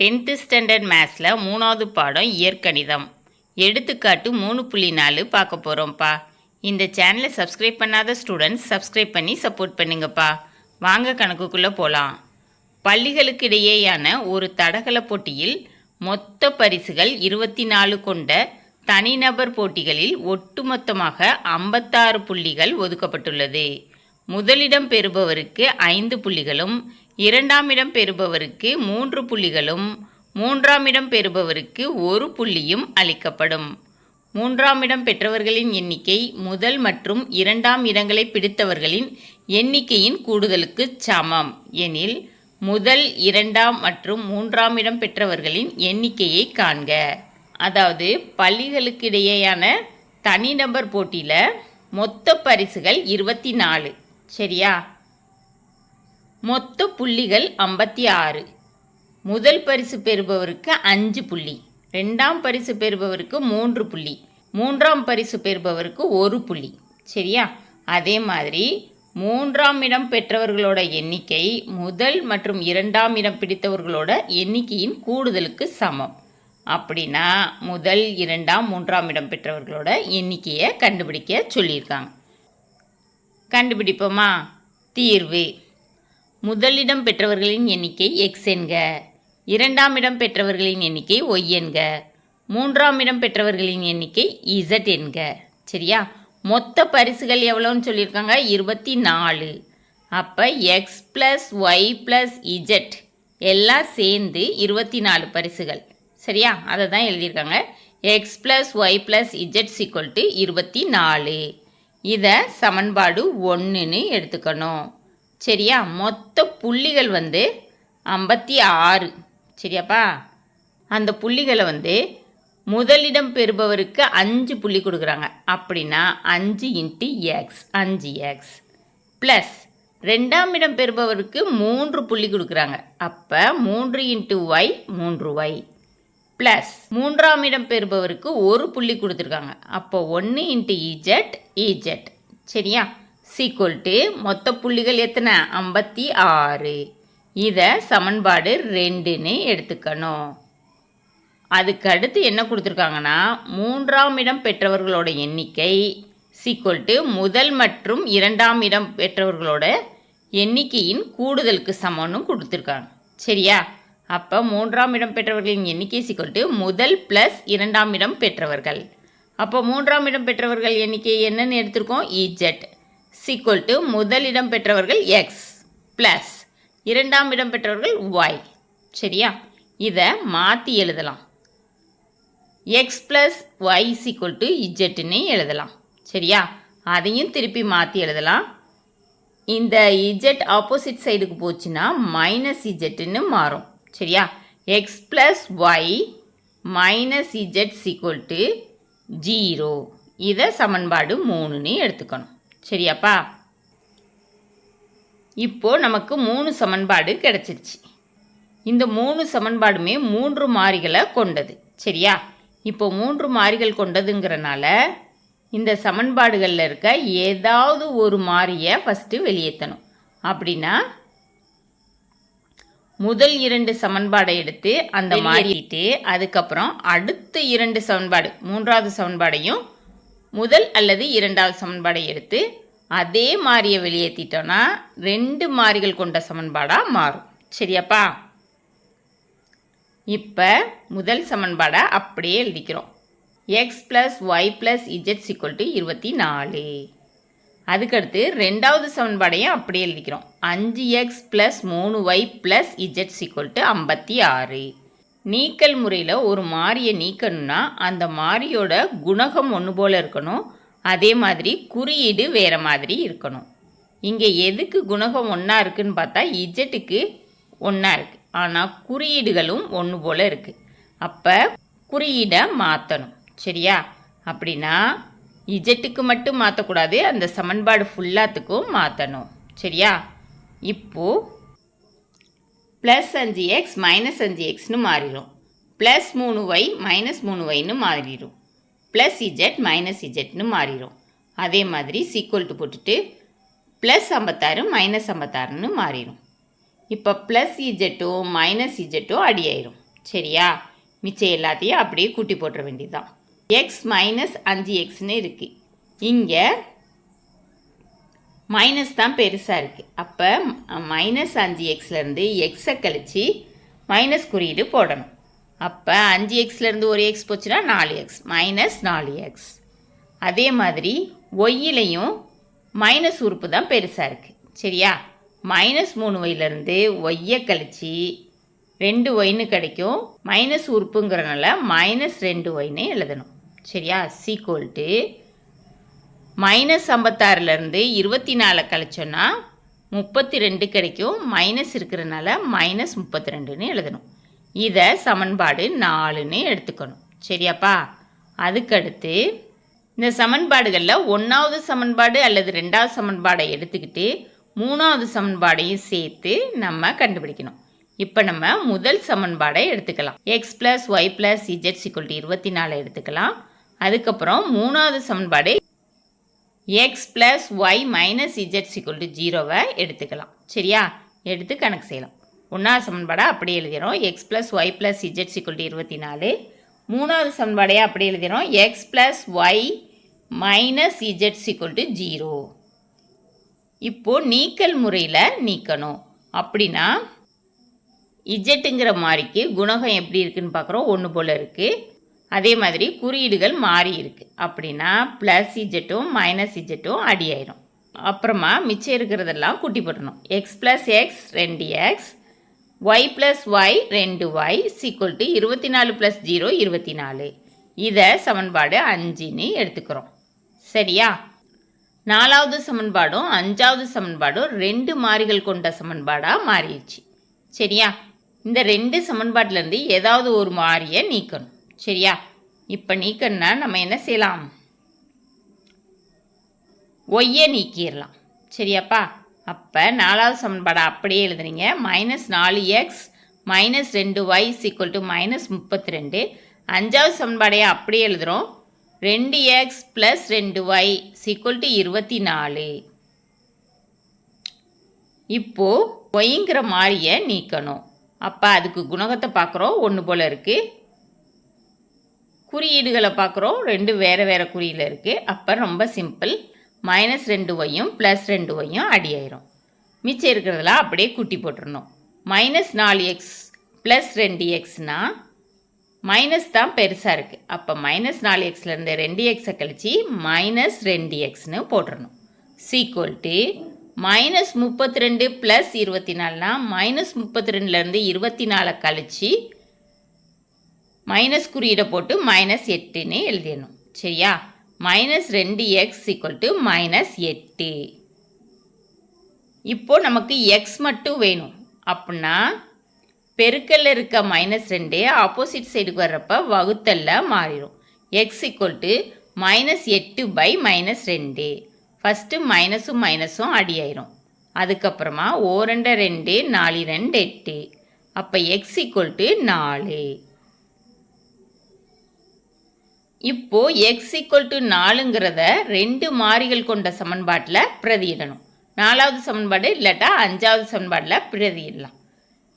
Tenth standard மேத்ஸில் மூணாவது பாடம் இயற்கணிதம். எடுத்துக்காட்டு மூணு புள்ளி நாலு பார்க்க போகிறோம்ப்பா இந்த சேனலை சப்ஸ்கிரைப் பண்ணாத ஸ்டூடெண்ட்ஸ் சப்ஸ்கிரைப் பண்ணி சப்போர்ட் பண்ணுங்கப்பா. வாங்க கணக்குக்குள்ளே போகலாம் பள்ளிகளுக்கு இடையேயான ஒரு தடகள போட்டியில் மொத்த பரிசுகள் இருபத்தி நாலு கொண்ட தனிநபர் போட்டிகளில் ஒட்டுமொத்தமாக ஐம்பத்தாறு புள்ளிகள் ஒதுக்கப்பட்டுள்ளது. முதலிடம் பெறுபவருக்கு ஐந்து புள்ளிகளும் இரண்டாம் இடம் பெறுபவருக்கு மூன்று புள்ளிகளும் மூன்றாம் இடம் பெறுபவருக்கு ஒரு புள்ளியும் அளிக்கப்படும். மூன்றாம் இடம் பெற்றவர்களின் எண்ணிக்கை முதல் மற்றும் இரண்டாம் இடங்களை பிடித்தவர்களின் எண்ணிக்கையின் கூடுதலுக்கு சமம். எனில் முதல் இரண்டாம் மற்றும் மூன்றாம் இடம் பெற்றவர்களின் எண்ணிக்கையை காண்க. அதாவது பள்ளிகளுக்கு இடையேயான தனிநபர் போட்டியில் மொத்த பரிசுகள் இருபத்தி நாலு. சரியா? மொத்த புள்ளிகள் ஐம்பத்தி ஆறு. முதல் பரிசு பெறுபவருக்கு அஞ்சு புள்ளி. ரெண்டாம் பரிசு பெறுபவருக்கு மூன்று புள்ளி. மூன்றாம் பரிசு பெறுபவருக்கு ஒரு புள்ளி. சரியா? அதே மாதிரி மூன்றாம் இடம் பெற்றவர்களோட எண்ணிக்கை முதல் மற்றும் இரண்டாம் இடம் பிடித்தவர்களோட எண்ணிக்கையின் கூடுதலுக்கு சமம். அப்படின்னா முதல் இரண்டாம் மூன்றாம் இடம் பெற்றவர்களோட எண்ணிக்கையை கண்டுபிடிக்க சொல்லியிருக்காங்க. கண்டுபிடிப்போமா? தீர்வு. முதலிடம் பெற்றவர்களின் எண்ணிக்கை எக்ஸ் என்க. இரண்டாம் இடம் பெற்றவர்களின் எண்ணிக்கை ஒய் என்க. மூன்றாம் இடம் பெற்றவர்களின் எண்ணிக்கை இசட் என்க. சரியா? மொத்த பரிசுகள் எவ்வளோன்னு சொல்லியிருக்காங்க? இருபத்தி நாலு அப்போ X plus Y plus Z எல்லாம் சேர்ந்து இருபத்தி நாலு பரிசுகள். சரியா? அதை தான் எழுதியிருக்காங்க. X plus Y plus Z equal to இருபத்தி நாலு இதை சமன்பாடு ஒன்றுன்னு எடுத்துக்கணும். சரியா? மொத்த புள்ளிகள் வந்து ஐம்பத்தி ஆறு. சரியாப்பா? அந்த புள்ளிகளை வந்து முதலிடம் பெறுபவருக்கு அஞ்சு புள்ளி கொடுக்குறாங்க. அப்படின்னா அஞ்சு இன்ட்டு எக்ஸ் அஞ்சு எக்ஸ் ப்ளஸ் ரெண்டாம் இடம் பெறுபவருக்கு மூன்று புள்ளி கொடுக்குறாங்க. அப்போ மூன்று இன்ட்டு ஒய் மூன்று ஒய் ப்ளஸ் மூன்றாம் இடம் பெறுபவருக்கு ஒரு புள்ளி கொடுத்துருக்காங்க. அப்போ ஒன்று இன்ட்டு இஜெட் இஜெட் சரியா? சீக்குவல் டு மொத்த புள்ளிகள் எத்தனை? ஐம்பத்தி ஆறு. இதை சமன்பாடு ரெண்டுன்னு எடுத்துக்கணும். அதுக்கு அடுத்து என்ன கொடுத்துருக்காங்கன்னா மூன்றாம் இடம் பெற்றவர்களோட எண்ணிக்கை சீக்குவல் டு முதல் மற்றும் இரண்டாம் இடம் பெற்றவர்களோட எண்ணிக்கையின் கூடுதலுக்கு சமம்னு கொடுத்துருக்காங்க. சரியா? அப்போ மூன்றாம் இடம் பெற்றவர்களின் எண்ணிக்கை சீக்குவல் டு முதல் ப்ளஸ் இரண்டாம் இடம் பெற்றவர்கள். அப்போ மூன்றாம் இடம் பெற்றவர்கள் எண்ணிக்கை என்னென்னு எடுத்திருக்கோம்? இஜெட் ஈக்குவல் டு முதல் இடம் பெற்றவர்கள் எக்ஸ் ப்ளஸ் இரண்டாம் இடம் பெற்றவர்கள் ஒய் சரியா? இதை மாற்றி எழுதலாம். X plus Y equal to இஜெட்டுன்னு எழுதலாம். சரியா? அதையும் திருப்பி மாற்றி எழுதலாம். இந்த இஜெட் ஆப்போசிட் சைடுக்கு போச்சுன்னா மைனஸ் இஜெட்டுன்னு மாறும். சரியா? X plus Y minus Z equal to zero இதை சமன்பாடு மூணுன்னு எடுத்துக்கணும். சரியாப்பா. இப்போ நமக்கு மூணு சமன்பாடு கிடைச்சிருச்சு. இந்த மூணு சமன்பாடுமே மூன்று மாறிகளை கொண்டது. சரியா? இப்போ மூன்று மாறிகள் கொண்டதுங்கிறனால இந்த சமன்பாடுகளில் இருக்க ஏதாவது ஒரு மாறியை ஃபஸ்ட்டு வெளியேற்றணும். அப்படின்னா முதல் இரண்டு சமன்பாடை எடுத்து அந்த மாறிட்டு அதுக்கப்புறம் அடுத்த இரண்டு சமன்பாடு மூன்றாவது சமன்பாடையும் முதல் அல்லது இரண்டாவது சமன்பாடை எடுத்து அதே மாறியை வெளியேற்றிட்டோன்னா ரெண்டு மாறிகள் கொண்ட சமன்பாடாக மாறும். சரியாப்பா? இப்போ முதல் சமன்பாடை அப்படியே எழுதிக்கிறோம். X plus Y plus Z equal to இருபத்தி நாலு அதுக்கடுத்து ரெண்டாவது சமன்பாடையும் அப்படியே எழுதிக்கிறோம். அஞ்சு எக்ஸ் ப்ளஸ் மூணு Y plus Z equal to ஐம்பத்தி ஆறு. நீக்கல் முறையில் ஒரு மாறியை நீக்கணும்னா அந்த மாறியோட குணகம் ஒன்று போல் இருக்கணும். அதே மாதிரி குறியீடு வேறு மாதிரி இருக்கணும். இங்கே எதுக்கு குணகம் ஒன்றா இருக்குன்னு பார்த்தா இஜெட்டுக்கு ஒன்றா இருக்குது ஆனால் குறியீடுகளும் ஒன்று போல் இருக்குது அப்போ குறியீடை மாற்றணும் சரியா? அப்படின்னா இஜெட்டுக்கு மட்டும் மாற்றக்கூடாது அந்த சமன்பாடு ஃபுல்லாத்துக்கும் மாற்றணும் சரியா? இப்போது ப்ளஸ் அஞ்சு எக்ஸ் மைனஸ் அஞ்சு எக்ஸ்னு மாறிடும் ப்ளஸ் மூணு ஒய் மைனஸ் மூணு ஒய்னு மாறிடும் ப்ளஸ் இஜெட் மைனஸ் இஜெட்னு மாறிடும் அதே மாதிரி சீக்குவல் டு போட்டுட்டு ப்ளஸ் ஐம்பத்தாறு மைனஸ் ஐம்பத்தாறுன்னு மாறிடும் இப்போ ப்ளஸ் இஜெட்டும் மைனஸ் இஜெட்டும் அடி ஆயிரும் சரியா? மிச்சம் எல்லாத்தையும் அப்படியே கூட்டி போட்டுற வேண்டியதுதான். எக்ஸ் மைனஸ் அஞ்சு எக்ஸ்னு இருக்குது இங்கே மைனஸ் தான் பெருசாக இருக்குது அப்போ மைனஸ் அஞ்சு எக்ஸ்லேருந்து எக்ஸை கழித்து மைனஸ் குறியீடு போடணும். அப்போ அஞ்சு எக்ஸ்லேருந்து ஒரு எக்ஸ் போச்சுன்னா நாலு எக்ஸ் மைனஸ் நாலு எக்ஸ் அதே மாதிரி ஒய்யிலையும் மைனஸ் உறுப்பு தான் பெருசாக இருக்குது சரியா? மைனஸ் மூணு ஒய்யிலேருந்து ஒய்யை கழித்து ரெண்டு ஒய்னு கிடைக்கும். மைனஸ் உறுப்புங்கிறனால மைனஸ் ரெண்டு ஒய்னு எழுதணும். சரியா? சீக்குவல் டு மைனஸ் ஐம்பத்தாறுலேருந்து இருபத்தி நாலை கழிச்சோன்னா முப்பத்தி ரெண்டு கிடைக்கும். மைனஸ் இருக்கிறனால மைனஸ் முப்பத்தி ரெண்டுன்னு எழுதணும். இதை சமன்பாடு நாலுன்னு எடுத்துக்கணும். சரியாப்பா? அதுக்கடுத்து இந்த சமன்பாடுகளில் ஒன்றாவது சமன்பாடு அல்லது ரெண்டாவது சமன்பாடை எடுத்துக்கிட்டு மூணாவது சமன்பாடையும் சேர்த்து நம்ம கண்டுபிடிக்கணும். இப்போ நம்ம முதல் சமன்பாடை எடுத்துக்கலாம். X plus Y plus Z equal இருபத்தி நாலு எடுத்துக்கலாம். அதுக்கப்புறம் மூணாவது சமன்பாடு X plus Y minus Z equal to ஜீரோவை எடுத்துக்கலாம். சரியா? எடுத்து கணக்கு செய்யலாம். ஒன்றாவது சமன்பாடாக அப்படி எழுதிடும் X plus Y plus Z equal to இருபத்தி நாலு. மூணாவது சமன்பாடையாக அப்படி எழுதிடும் X plus Y minus Z equal to zero இப்போது நீக்கல் முறையில் நீக்கணும். அப்படின்னா இஜெட்டுங்கிற மாதிரிக்கு குணகம் எப்படி இருக்குதுன்னு பார்க்குறோம். ஒன்று போல் இருக்குது அதே மாதிரி குறியீடுகள் மாறி இருக்கு. அப்படின்னா ப்ளஸ் இஜெட்டும் மைனஸ் இஜெட்டும் அடி ஆயிரும் அப்புறமா மிச்சம் இருக்கிறதெல்லாம் குட்டி போட்டணும் எக்ஸ் ப்ளஸ் எக்ஸ் ரெண்டு எக்ஸ் ஒய் ப்ளஸ் ஒய் ரெண்டு ஒய் சீக்குவல் டு இருபத்தி நாலு ப்ளஸ் ஜீரோ இருபத்தி நாலு இதை சமன்பாடு அஞ்சுன்னு எடுத்துக்கிறோம். சரியா? நாலாவது சமன்பாடும் அஞ்சாவது சமன்பாடும் ரெண்டு மாறிகள் கொண்ட சமன்பாடாக மாறிடுச்சு. சரியா? இந்த ரெண்டு சமன்பாட்டிலேருந்து ஏதாவது ஒரு மாறியை நீக்கணும். சரியா? இப்போ நீக்கணும்னா நம்ம என்ன செய்யலாம்? ஒய்யை நீக்கிடலாம். சரியாப்பா? அப்போ நாலாவது சமன்பாடை அப்படியே எழுதுறீங்க. மைனஸ் நாலு எக்ஸ் மைனஸ் ரெண்டு ஒய் சீக்குவல் டு மைனஸ் முப்பத்தி ரெண்டு அஞ்சாவது சமன்பாடையை அப்படியே எழுதுகிறோம் ரெண்டு எக்ஸ் ப்ளஸ் ரெண்டு ஒய் சீக்குவல் டு இருபத்தி நாலு இப்போது ஒய்ங்கிற மாறியை நீக்கணும். அப்போ அதுக்கு குணகத்தை பார்க்குறோம். ஒன்று போல் இருக்குது குறியீடுகளை பார்க்குறோம் ரெண்டு வேறு வேறு குறியில் இருக்குது அப்போ ரொம்ப சிம்பிள். மைனஸ் ரெண்டு ஒய்யும் ப்ளஸ் ரெண்டு ஒய்யும் அடி ஆயிரும். மிச்சம் இருக்கிறதெல்லாம் அப்படியே குட்டி போட்டுருணும் மைனஸ் நாலு எக்ஸ் ப்ளஸ் ரெண்டு எக்ஸ்னால் மைனஸ் தான் பெருசாக இருக்குது அப்போ மைனஸ் நாலு எக்ஸ்லேருந்து ரெண்டு எக்ஸை கழித்து மைனஸ் ரெண்டு எக்ஸ்னு போட்டுடணும் சீக்குவல் டு மைனஸ் முப்பத்தி ரெண்டு ப்ளஸ் இருபத்தி நாலுனா மைனஸ் முப்பத்தி ரெண்டுலேருந்து இருபத்தி நாலை கழித்து மைனஸ் குறியீடை போட்டு மைனஸ் எட்டுன்னு எழுதிடணும். சரியா? மைனஸ் ரெண்டு எக்ஸ் ஈக்குவல் டு மைனஸ் எட்டு. இப்போது நமக்கு எக்ஸ் மட்டும் வேணும். அப்படின்னா பெருக்கல்ல இருக்க மைனஸ் ரெண்டு ஆப்போசிட் சைடுக்கு வர்றப்ப வகுத்தல்ல மாறிடும். எக்ஸ் ஈக்குவல் டு மைனஸ் எட்டு பை மைனஸ் ரெண்டு. ஃபஸ்ட்டு மைனஸும் மைனஸும் அடி ஆயிரும் அதுக்கப்புறமா ஓ ரெண்டு ரெண்டு நாலு ரெண்டு எட்டு. அப்போ எக்ஸ் ஈக்குவல் டு நாலு. இப்போ எக்ஸ் ஈக்குவல் டு நாலுங்கிறத ரெண்டு மாறிகள் கொண்ட சமன்பாட்டில் பிரதியிடணும். நாலாவது சமன்பாடு இல்லாட்டா அஞ்சாவது சமன்பாட்டில் பிரதியிடலாம்.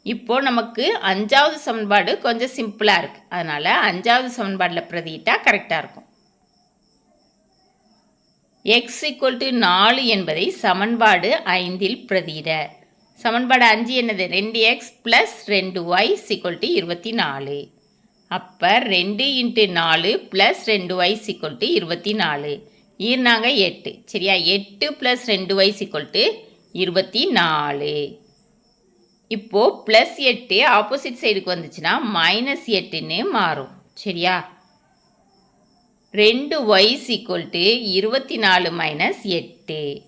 இப்போ நமக்கு அஞ்சாவது சமன்பாடு கொஞ்சம் சிம்பிளாக இருக்குது அதனால் அஞ்சாவது சமன்பாட்டில் பிரதியிட்டால் கரெக்டாக இருக்கும். எக்ஸ் ஈக்குவல் டு நாலு என்பதை சமன்பாடு ஐந்தில் பிரதியிட. சமன்பாடு அஞ்சு என்னது? ரெண்டு எக்ஸ் ப்ளஸ் ரெண்டு ஒய் ஈக்குவல் டு இருபத்தி நாலு. அப்போ ரெண்டு இன்ட்டு நாலு ப்ளஸ் ரெண்டு ஒய் ஈக்குவல் இருபத்தி நாலு. ஈர்னாங்க எட்டு. சரியா? எட்டு ப்ளஸ் ரெண்டு ஒய் ஈக்குவல் இருபத்தி நாலு. இப்போது ப்ளஸ் எட்டு ஆப்போசிட் சைடுக்கு வந்துச்சுன்னா மைனஸ் எட்டுன்னு மாறும். சரியா? ரெண்டு வயசு ஈக்குவல் டு இருபத்தி நாலு மைனஸ் எட்டு.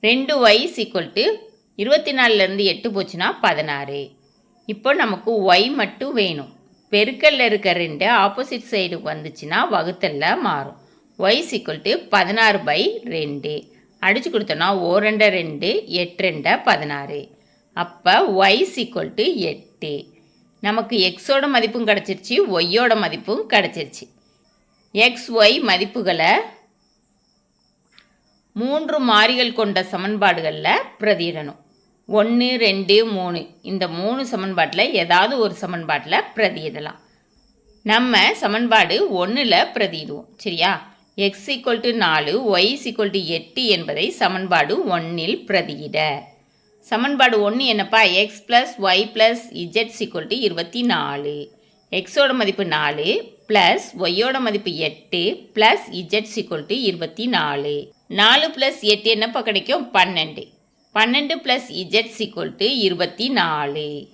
ரெண்டு ஒய் ஈக்குவல் டு இருபத்தி நாலுலேருந்து எட்டு போச்சுன்னா பதினாறு. இப்போ நமக்கு ஒய் மட்டும் வேணும். பெருக்கல்ல இருக்க ரெண்டு ஆப்போசிட் சைடுக்கு வந்துச்சுன்னா வகுத்தல்ல மாறும். ஒய் ஈக்குவல் டு பதினாறு பை ரெண்டு. அடிச்சு கொடுத்தோன்னா ஓ ரெண்ட ரெண்டு எட்டு பதினாறு. அப்போ ஒய் ஈக்குவல் டு எட்டு. நமக்கு எக்ஸோட மதிப்பும் கிடச்சிருச்சு ஒய்யோட மதிப்பும் கிடச்சிருச்சு. எக்ஸ் ஒய் மதிப்புகளை மூன்று மாறிகள் கொண்ட சமன்பாடுகளில் பிரதியிடணும். ஒன்று ரெண்டு மூணு. இந்த மூணு சமன்பாட்டில் ஏதாவது ஒரு சமன்பாட்டில் பிரதியிடலாம். நம்ம சமன்பாடு ஒன்றில் பிரதியிடுவோம். சரியா? எக்ஸ் ஈக்குவல் டு நாலு ஒய் ஈக்குவல் டு எட்டு என்பதை சமன்பாடு ஒன்றில் பிரதியிட. சமன்பாடு ஒன்று என்னப்பா? X plus Y plus Z equal to இருபத்தி நாலு எக்ஸோட மதிப்பு நாலு ப்ளஸ் ஒய்யோட மதிப்பு எட்டு ப்ளஸ் இஜெட் ஈக்குவல் டு இருபத்தி நாலு நாலு ப்ளஸ் எட்டு என்னப்பா கிடைக்கும்? பன்னெண்டு. பன்னெண்டு ப்ளஸ் இஜெட் ஈக்குவல் டு இருபத்தி நாலு.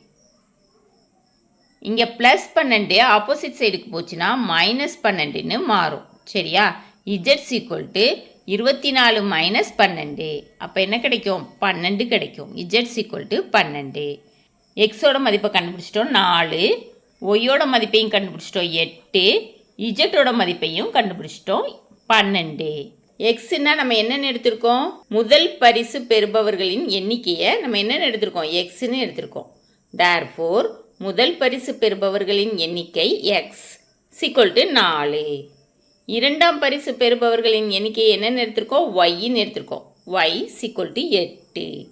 இங்கே ப்ளஸ் பன்னெண்டு ஆப்போசிட் சைடுக்கு போச்சுன்னா மைனஸ் பன்னெண்டுன்னு மாறும். சரியா? இஜெட் ஈக்குவல் டு இருபத்தி நாலு மைனஸ் பன்னெண்டு. அப்போ என்ன கிடைக்கும்? பன்னெண்டு கிடைக்கும். இஜெட் ஈக்குவல் டு பன்னெண்டு. எக்ஸோட மதிப்பை கண்டுபிடிச்சிட்டோம் நாலு. ஒய்யோட மதிப்பையும் கண்டுபிடிச்சிட்டோம் எட்டு. இஜெட்டோட மதிப்பையும் கண்டுபிடிச்சிட்டோம் பன்னெண்டு. எக்ஸ்னா நம்ம என்னென்ன எடுத்திருக்கோம்? முதல் பரிசு பெறுபவர்களின் எண்ணிக்கையை நம்ம என்னென்னு எடுத்திருக்கோம்? எக்ஸ்ன்னு எடுத்திருக்கோம். தேர்ஃபோர் முதல் பரிசு பெறுபவர்களின் எண்ணிக்கை எக்ஸ் சிக்வல் டு நாலு. இரண்டாம் பரிசு பெறுபவர்களின் எண்ணிக்கை என்னென்னு எடுத்திருக்கோம்? ஒய்ன்னு எடுத்திருக்கோம். ஒய் சிக்வல் டு எட்டு.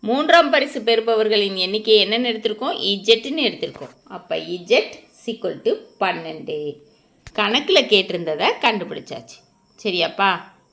மூன்றாம் பரிசு பெறுபவர்களின் எண்ணிக்கை என்னென்னு எடுத்திருக்கோம்? இஜெட்னு எடுத்திருக்கோம். அப்போ இஜெட் சிக்வல் டு பன்னெண்டு. கணக்கில் கேட்டிருந்ததை கண்டுபிடிச்சாச்சு. சரியாப்பா?